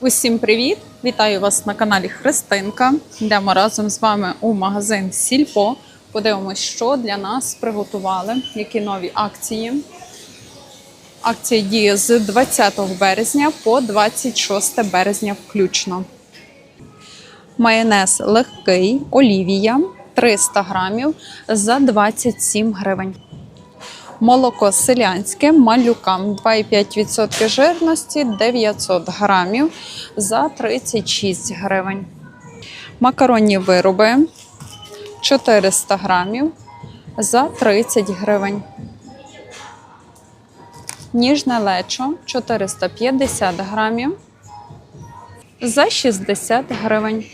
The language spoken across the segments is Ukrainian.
Усім привіт! Вітаю вас на каналі Христинка. Йдемо разом з вами у магазин Сільпо. Подивимось, що для нас приготували, які нові акції. Акція діє з 20 березня по 26 березня включно. Майонез легкий, олівія 300 грамів за 27 гривень. Молоко селянське малюкам 2,5% жирності 900 грамів за 36 гривень. Макаронні вироби 400 грамів за 30 гривень. Ніжне лечо 450 грамів за 60 гривень.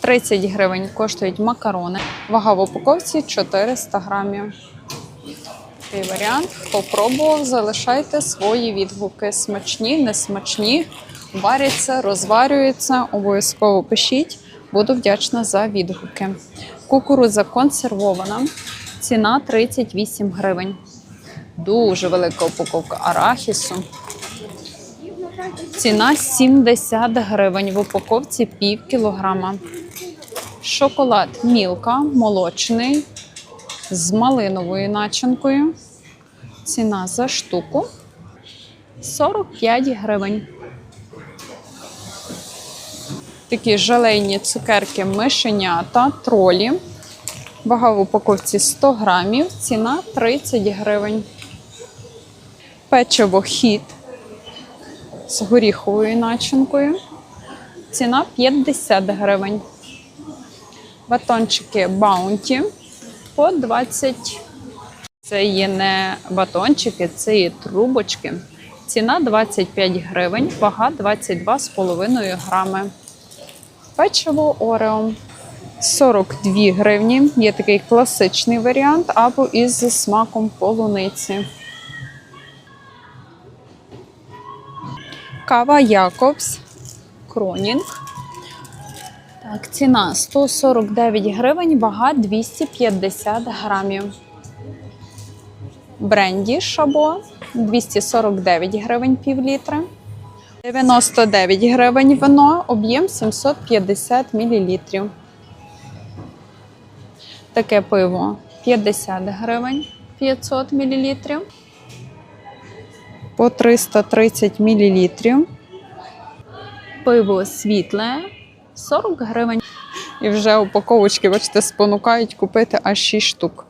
30 гривень коштують макарони. Вага в упаковці 400 грамів. Такий варіант. Хто пробував, залишайте свої відгуки. Смачні, несмачні, варяться, розварюються. Обов'язково пишіть. Буду вдячна за відгуки. Кукурудза консервована. Ціна 38 гривень. Дуже велика упаковка арахісу. Ціна 70 гривень. В упаковці пів кілограма. Шоколад Мілка молочний з малиновою начинкою. Ціна за штуку 45 гривень. Такі желейні цукерки мишенята, тролі. Вага в упаковці 100 грамів, ціна 30 гривень. Печиво хіт з горіховою начинкою. Ціна 50 гривень. Батончики Баунті по 20. Це є не батончики, це є трубочки. Ціна 25 гривень, вага 22,5 грами. Печиво Орео 42 гривні. Є такий класичний варіант або із смаком полуниці. Кава Якобс Кронінг. Так, ціна 149 гривень, вага 250 грамів. Бренді Шабо 249 гривень пів літра. 99 гривень вино, об'єм 750 мл. Таке пиво 50 гривень 500 мл. По 330 мл. Пиво світле 40 гривень. І вже упаковочки, бачите, спонукають купити аж 6 штук.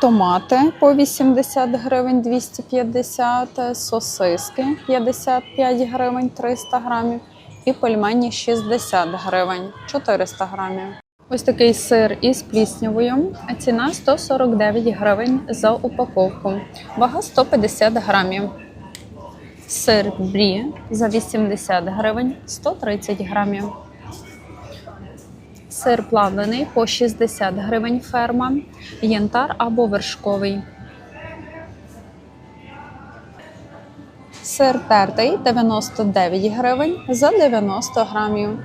Томати по 80 гривень 250, сосиски 55 гривень 300 грамів і пельмені 60 гривень 400 грамів. Ось такий сир із пліснявою. Ціна 149 гривень за упаковку. Вага 150 грамів. Сир брі за 80 гривень 130 грамів. Сир плавлений по 60 гривень ферма, янтар або вершковий. Сир тертий 99 гривень за 90 грамів.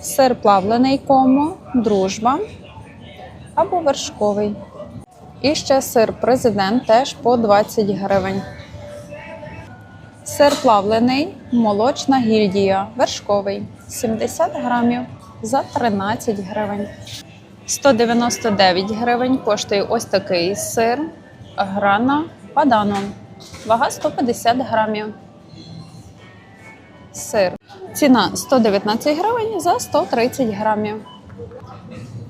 Сир плавлений комо, дружба або вершковий. І ще сир президент теж по 20 гривень. Сир плавлений, молочна гільдія, вершковий 70 грамів за 13 гривень. 199 гривень коштує ось такий сир грана падано. Вага 150 грамів. Сир. Ціна 119 гривень за 130 грамів.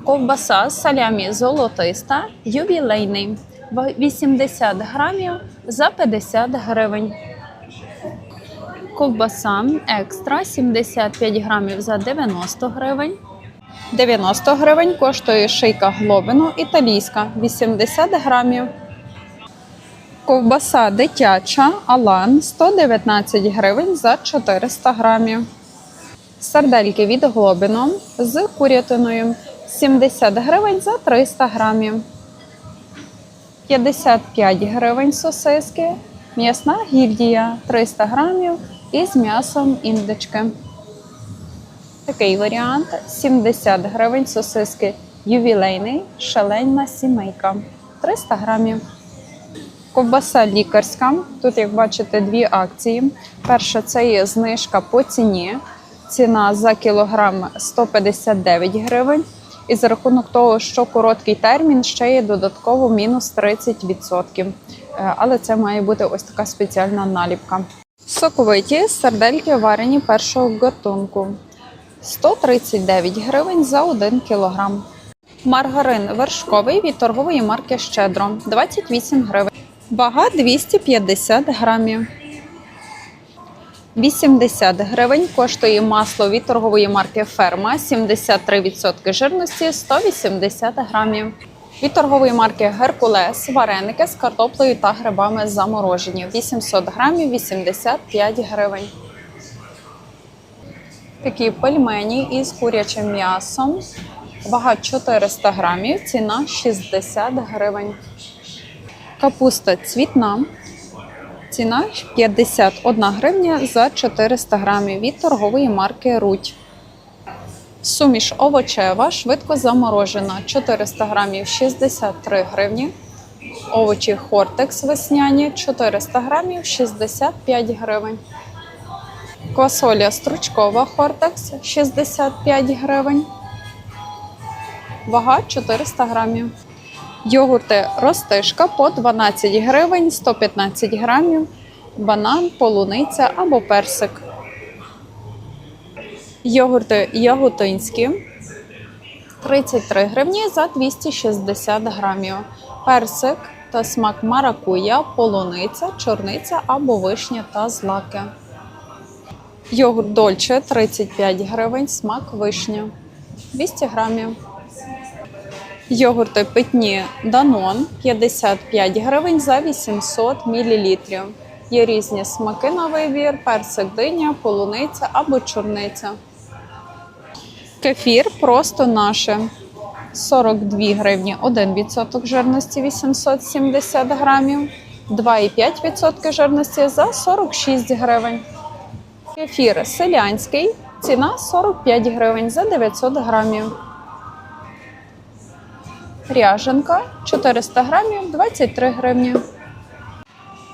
Ковбаса з салямі золотиста, ювілейний. 80 грамів за 50 гривень. Ковбаса екстра 75 грамів за 90 гривень. 90 гривень коштує шийка глобину італійська 80 грамів. Ковбаса дитяча Алан 119 гривень за 400 грамів. Сардельки від глобину з курятиною 70 гривень за 300 грамів. 55 гривень сосиски. М'ясна гільдія 300 грамів із м'ясом індички. Такий варіант 70 гривень сосиски ювілейний, шаленна сімейка 300 грамів. Ковбаса лікарська. Тут, як бачите, дві акції. Перша це є знижка по ціні. Ціна за кілограм 159 гривень. І за рахунок того, що короткий термін, ще є додатково мінус 30%. Е, Але це має бути ось така спеціальна наліпка. Соковиті сардельки варені першого гатунку. 139 гривень за 1 кілограм. Маргарин вершковий від торгової марки Щедро 28 гривень. Вага 250 грамів. 80 гривень коштує масло від торгової марки Ферма 73% жирності 180 грамів. Від торгової марки Геркулес вареники з картоплею та грибами заморожені 800 грамів 85 гривень. Такі пельмені із курячим м'ясом. Вага 400 грамів, ціна 60 гривень. Капуста цвітна. Ціна 51 гривня за 400 грамів від торгової марки Руть. Суміш овочева, швидко заморожена 400 грамів 63 гривні. Овочі Хортекс весняні 400 грамів 65 гривень. Квасоля стручкова Хортекс 65 гривень. Вага 400 грамів. Йогурти ростишка по 12 гривень 115 грамів. Банан, полуниця або персик. Йогурти яготинські 33 гривні за 260 грамів. Персик та смак маракуя, полуниця, чорниця або вишня та злаки. Йогурт Дольче 35 гривень, смак вишня 200 грамів. Йогурти питні Данон 55 гривень за 800 мл. Є різні смаки на вибір: персик диня, полуниця або чорниця. Кефір просто наше 42 гривні 1% жирності 870 грамів, 2,5% жирності за 46 гривень. Кефір селянський, ціна 45 гривень за 900 грамів. Ряженка 400 грамів 23 гривні.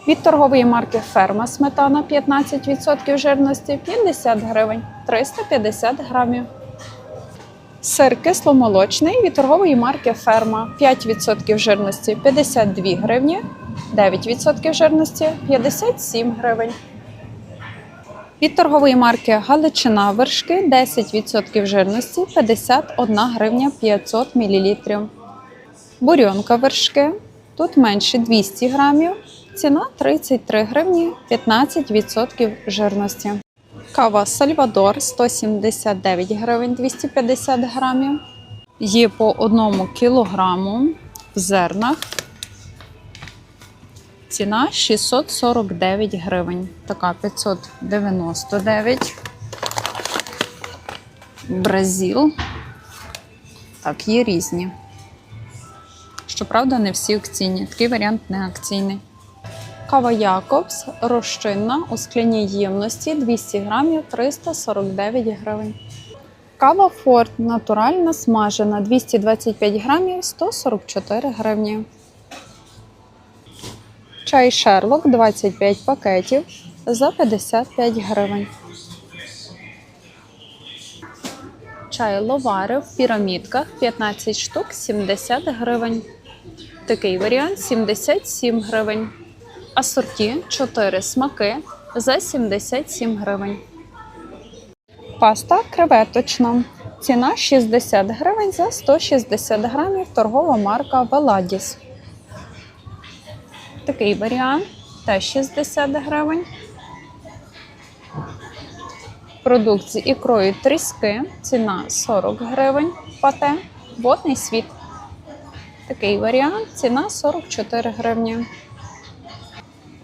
Від торгової марки Ферма сметана 15% жирності 50 гривень 350 грамів. Сир кисломолочний від торгової марки Ферма 5% жирності 52 гривні, 9% жирності 57 гривень. Від торгової марки Галичина вершки 10% жирності 51 гривня 500 мл. Бурьонка вершки. Тут менше 200 грамів. Ціна 33 гривні 15% жирності. Кава Сальвадор 179 гривень 250 грамів. Є по 1 кілограму в зернах. Ціна 649 гривень. Така 599. Бразил. Так, є різні. Щоправда, не всі акційні. Такий варіант не акційний. Кава Якобс розчинна у скляній ємності 200 грамів 349 гривень. Кава Форт натуральна смажена 225 грамів 144 гривні. Чай Шерлок 25 пакетів за 55 гривень. Чай Ловари в пірамідках 15 штук 70 гривень. Такий варіант 77 гривень. Асорті 4 смаки за 77 гривень. Паста креветочна. Ціна 60 гривень за 160 грамів. Торгова марка Веладіс. Такий варіант теж 60 гривень. Продукт з ікрою тріски. Ціна 40 гривень. Пате. Водний світ. Такий варіант. Ціна 44 гривні.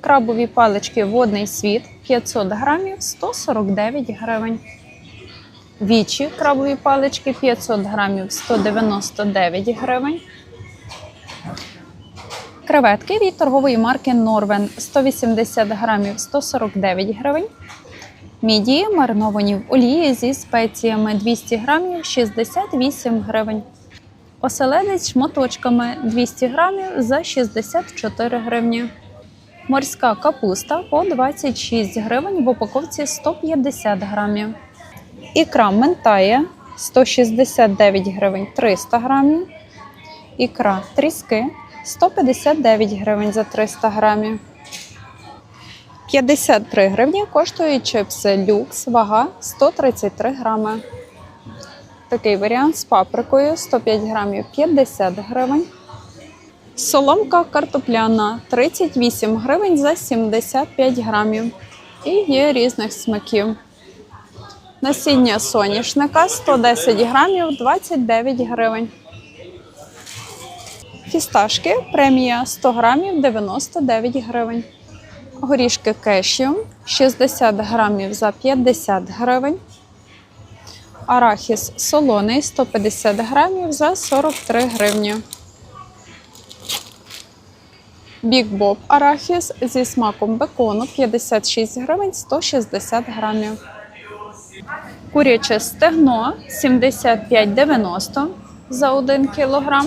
Крабові палички водний світ 500 грамів 149 гривень. Вічі крабові палички 500 грамів 199 гривень. Креветки від торгової марки Норвен 180 грамів 149 гривень. Мідії мариновані в олії зі спеціями 200 грамів 68 гривень. Оселедець шматочками 200 грамів за 64 гривні. Морська капуста по 26 гривень в упаковці 150 грамів. Ікра ментає 169 гривень 300 грамів. Ікра тріски 159 гривень за 300 грамів. 53 гривні коштують чипси люкс, вага 133 грами. Такий варіант з паприкою 105 грамів 50 гривень. Соломка картопляна 38 гривень за 75 грамів. І є різних смаків. Насіння соняшника 110 грамів 29 гривень. Фісташки премія 100 грамів 99 гривень. Горішки кешю 60 грамів за 50 гривень. Арахіс солоний 150 грамів за 43 гривні. Бік Боб арахіс зі смаком бекону 56 гривень 160 грамів. Куряче стегно 75,90 за 1 кілограм.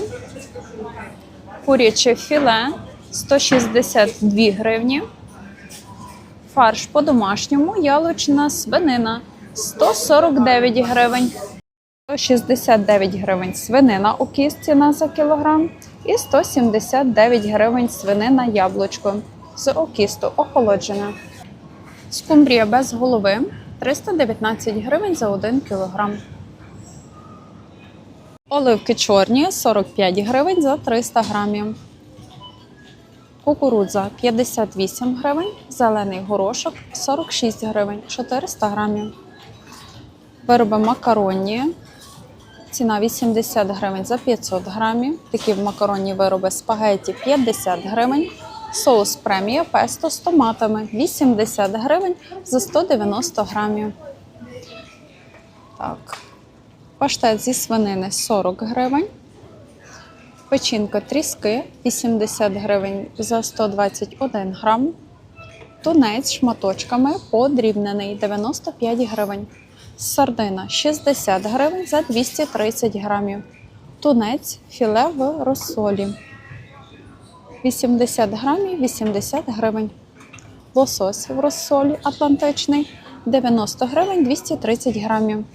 Куряче філе 162 гривні. Фарш по-домашньому яловична свинина 149 гривень. 169 гривень свинина у кістці за кілограм і 179 гривень свинина яблучко з окісту охолоджена. Скумбрія без голови 319 гривень за 1 кілограм. Оливки чорні 45 гривень за 300 грамів. Кукурудза 58 гривень, зелений горошок 46 гривень 400 грамів. Вироби макаронні. Ціна 80 гривень за 500 грамів. Такі макаронні вироби спагеті 50 гривень. Соус премія песто з томатами 80 гривень за 190 грамів. Так. Паштет зі свинини 40 гривень. Печінка тріски 80 гривень за 121 грам. Тунець шматочками подрібнений 95 гривень. Сардина 60 гривень за 230 грамів. Тунець філе в розсолі. 80 грамів 80 гривень. Лосось в розсолі атлантичний 90 гривень 230 грамів.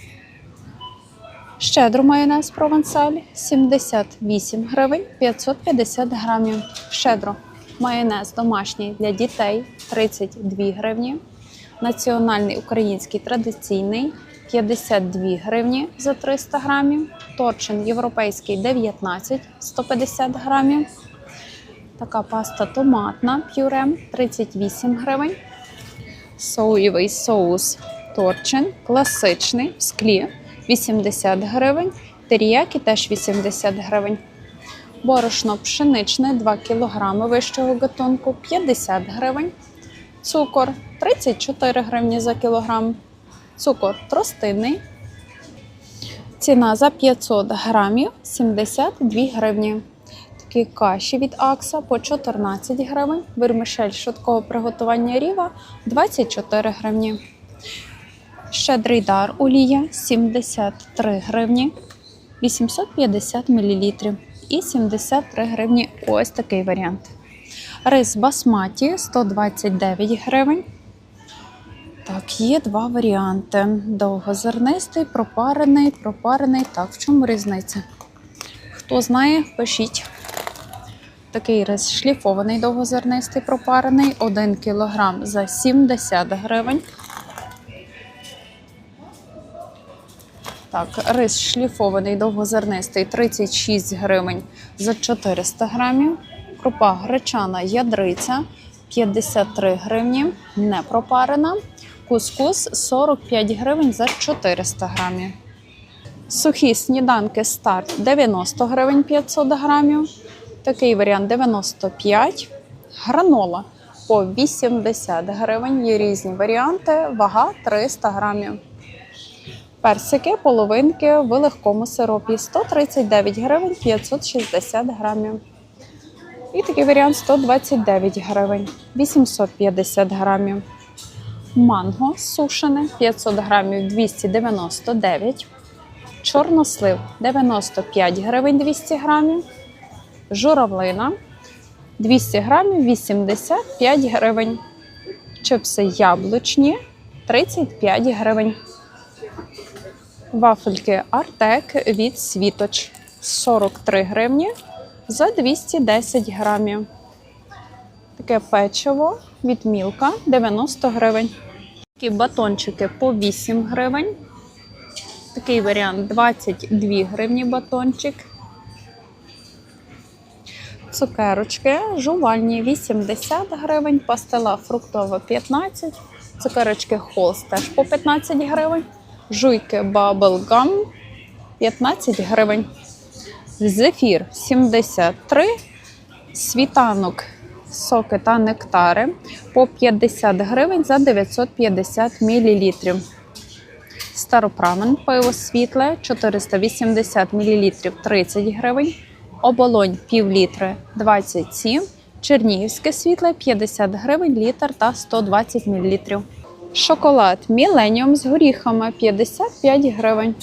Щедро майонез провансаль 78 гривень 550 грамів. Щедро майонез домашній для дітей 32 гривні. Національний український традиційний 52 гривні за 300 грамів. Торчин європейський 19 150 грамів. Така паста томатна пюре 38 гривень. Соєвий соус торчин класичний в склі 80 гривень. Теріякі теж 80 гривень. Борошно пшеничне 2 кг вищого гатунку 50 гривень. Цукор 34 гривні за кілограм. Цукор тростинний. Ціна за 500 грамів 72 гривні. Такі каші від Акса по 14 гривень. Вермишель швидкого приготування ріва 24 гривні. Щедрий дар олія 73 гривні 850 мл. І 73 гривні ось такий варіант. Рис басматі 129 гривень. Так, є два варіанти: довгозернистий, пропарений, пропарений. Так, в чому різниця? Хто знає, пишіть. Такий рис шліфований довгозернистий, пропарений 1 кг за 70 гривень. Так, рис шліфований довгозернистий 36 гривень за 400 грамів. Крупа гречана ядриця 53 гривні, не пропарена. Кускус 45 гривень за 400 грамів. Сухі сніданки старт 90 гривень 500 грамів. Такий варіант 95. Гранола по 80 гривень. Є різні варіанти. Вага 300 грамів. Персики, половинки в легкому сиропі 139 гривень 560 грамів. І такий варіант 129 гривень 850 грамів. Манго сушене 500 грамів 299. Чорнослив 95 гривень 200 грамів. Журавлина 200 грамів 85 гривень. Чипси яблучні 35 гривень. Вафельки Артек від Світоч 43 гривні за 210 грамів. Таке печиво від Мілка 90 гривень. Такі батончики по 8 гривень. Такий варіант 22 гривні батончик. Цукерочки жувальні 80 гривень, пастила фруктова 15, цукерочки Холс теж по 15 гривень, жуйки Bubble Gum 15 гривень, зефір 73, світанок, соки та нектари по 50 гривень за 950 мл. Старопрамен пиво світле 480 мл 30 гривень, оболонь пів літри 27, чернігівське світле 50 гривень літр та 120 мл. Шоколад Міленіум з горіхами 55 гривень.